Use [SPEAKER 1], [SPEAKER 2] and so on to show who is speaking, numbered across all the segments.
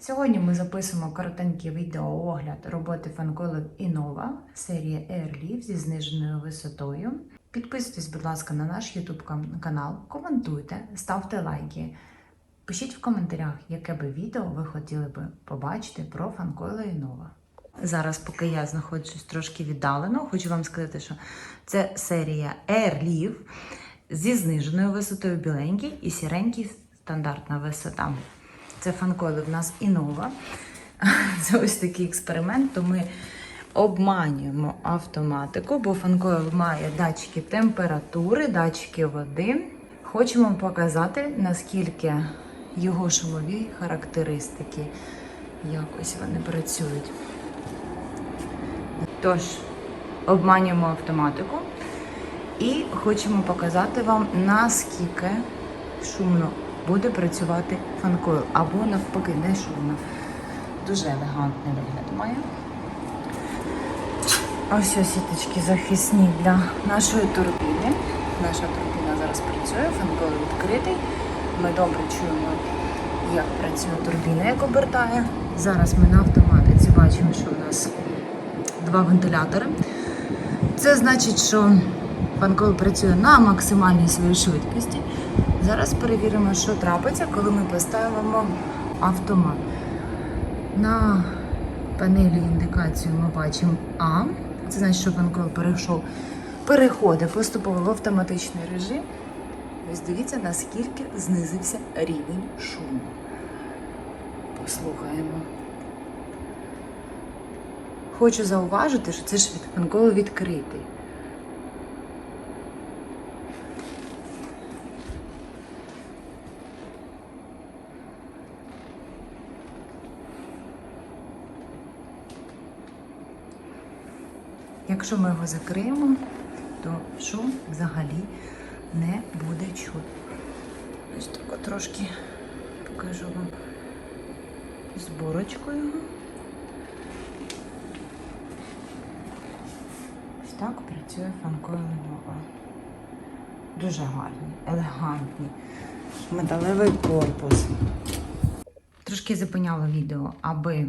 [SPEAKER 1] Сьогодні ми записуємо коротенький відеоогляд роботи фанколів Innova серії Airlift зі зниженою висотою. Підписуйтесь, будь ласка, на наш YouTube канал, коментуйте, ставте лайки. Пишіть в коментарях, яке би відео ви хотіли би побачити про фанкойли Innova. Зараз, поки я знаходжусь трошки віддалено, хочу вам сказати, що це серія Airlift зі зниженою висотою біленький і сіренький стандартна висота. Це фанколи в нас Innova. Це ось такий експеримент, то ми обманюємо автоматику, бо фанкойл має датчики температури, датчики води. Хочемо показати, наскільки його шумові характеристики якось вони працюють. Тож, обманюємо автоматику і хочемо показати вам, наскільки шумно буде працювати фанкойл, або навпаки, не шумно. Дуже елегантний вигляд має. Ось ось сіточки захисні для нашої турбіни. Наша турбіна зараз працює, фанкойл відкритий. Ми добре чуємо, як працює турбіна, як обертає. Зараз ми на автоматиці бачимо, що у нас два вентилятори. Це значить, що фанкойл працює на максимальній своїй швидкості. Зараз перевіримо, що трапиться, коли ми поставимо автомат. На панелі індикацію ми бачимо А. Це значить, що фанкойл перейшов, переходить поступово в автоматичний режим. Ось дивіться, наскільки знизився рівень шуму. Послухаємо. Хочу зауважити, що це фанкойлу відкритий. Якщо ми його закриємо, то шум взагалі не буде чути. Ось так трошки покажу вам зборочку його. Ось так працює фанкойл Nova. Дуже гарний, елегантний, металевий корпус. Трошки зупиняла відео, аби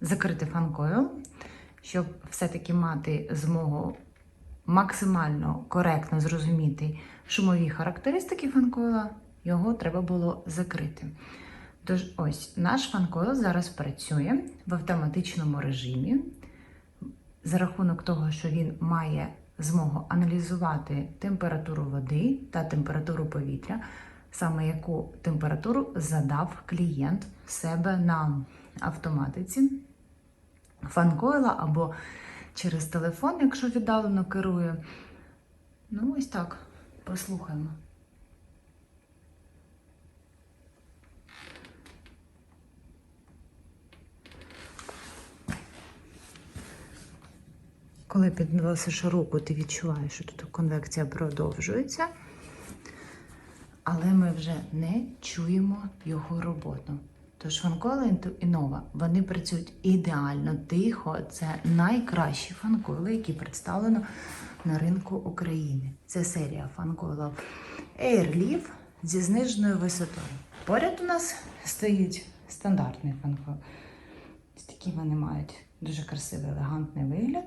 [SPEAKER 1] закрити фанкойл, щоб все-таки мати змогу максимально коректно зрозуміти шумові характеристики фанкойла, його треба було закрити. Тож, ось наш фанкойл зараз працює в автоматичному режимі. За рахунок того, що він має змогу аналізувати температуру води та температуру повітря, саме яку температуру задав клієнт в себе на автоматиці фанкойла або через телефон, якщо віддалено керує. Ну, ось так, послухаємо. Коли підносиш руку, ти відчуваєш, що тут конвекція продовжується, але ми вже не чуємо його роботу. Тож фанколи Innova, вони працюють ідеально тихо. Це найкращі фанколи, які представлено на ринку України. Це серія фанколів Airlift зі зниженою висотою. Поряд у нас стоїть стандартний фанкол. Ось такі вони мають дуже красивий елегантний вигляд.